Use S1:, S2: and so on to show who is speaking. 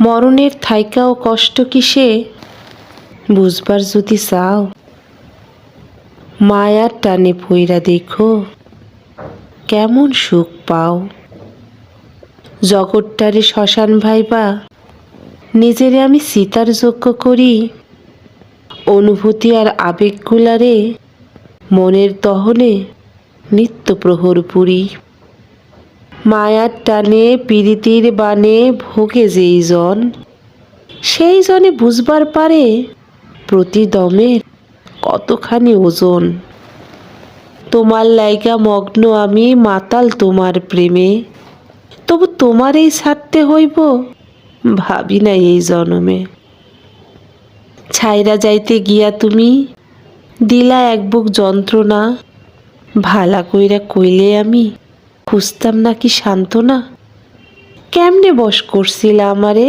S1: মরণের থাইকাও কষ্ট কিসে বুঝবার যদি চাও। মায়ার টানে পইরা দেখো, কেমন সুখ পাও। জগৎটারে শ্মশান ভাইবা, নিজেরে আমি সীতার যোগ্য করি। অনুভূতি আর আবেগগুলারে মনের দহনে নিত্য প্রহর পুরী। মায়ার টানে পীড়িতির বানে ভোগে যেই জন সেই জনে বুঝবার পারে প্রতি দমের কতখানি ওজন। তোমার লাইগা মগ্ন আমি, মাতাল তোমার প্রেমে। তবু তোমারই ছাড়তে হইব, ভাবি না এই জনমে। ছাইরা যাইতে গিয়া তুমি, দিলা এক বুক যন্ত্রণা, ভালা কইরা কইলে আমি খুঁজতাম নাকি সান্ত্বনা কেমনে বস করছিলাম আমারে?